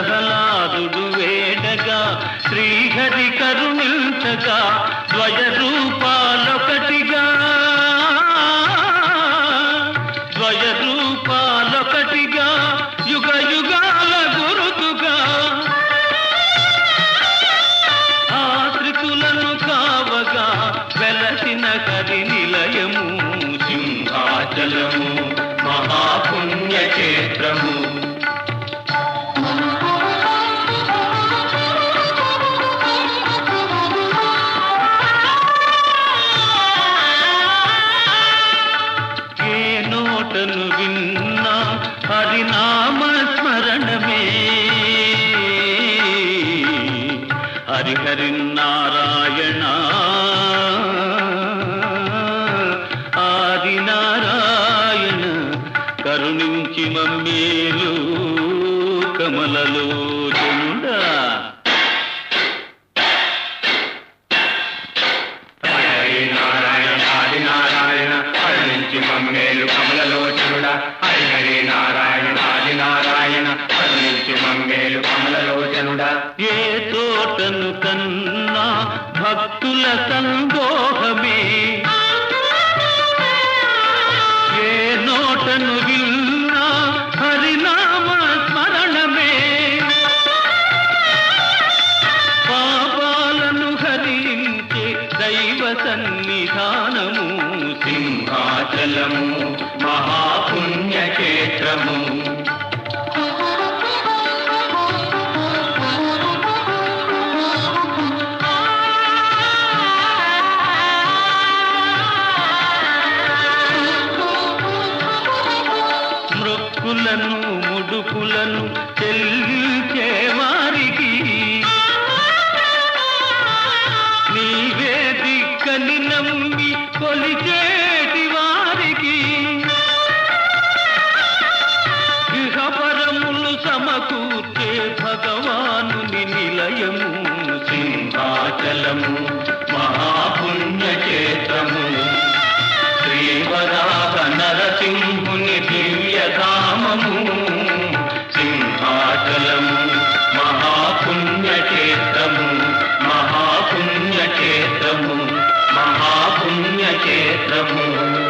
ప్రహ్లాదుడు వేడగా శ్రీహరి కరుణించగా ద్వయ రూపాలొకటిగా ద్వయ రూపాలొకటిగా యుగ యుగాల గురుతుగా. ఆశ్రితులను కావగా వెలసిన కరి నిలయము సింహాచలము మహాపుణ్యక్షేత్రము. హరినామ స్మరణమే హరిహరి నారాయణ ఆది నారాయణ కరుణించి మమ్మేలు కమలలో జనుడా హరి హరి హరి నారాయణ ఆది నారాయణ కరుణించి మమ్మేలు కమలలోచనుడా. ఏ తోటను కన్నా భక్తుల సందోహమే. ఏ నోటను విన్నా హరినామ స్మరణమే. పాపాలను హరించే దైవ సన్నిధానము. సింహాచలము ముడుపులను చెల్లించే వారికి నీవే దిక్కని నమ్మి కొలిచేటి వారికి గృహపరములు సమకూర్చే భగవాను నిలయము సింహాచలము మహాపుణ్యక్షేత్రము. శ్రీవరాధ నరసింహుని దివ్యధామము. మహాపుణ్యక్షేత్రము.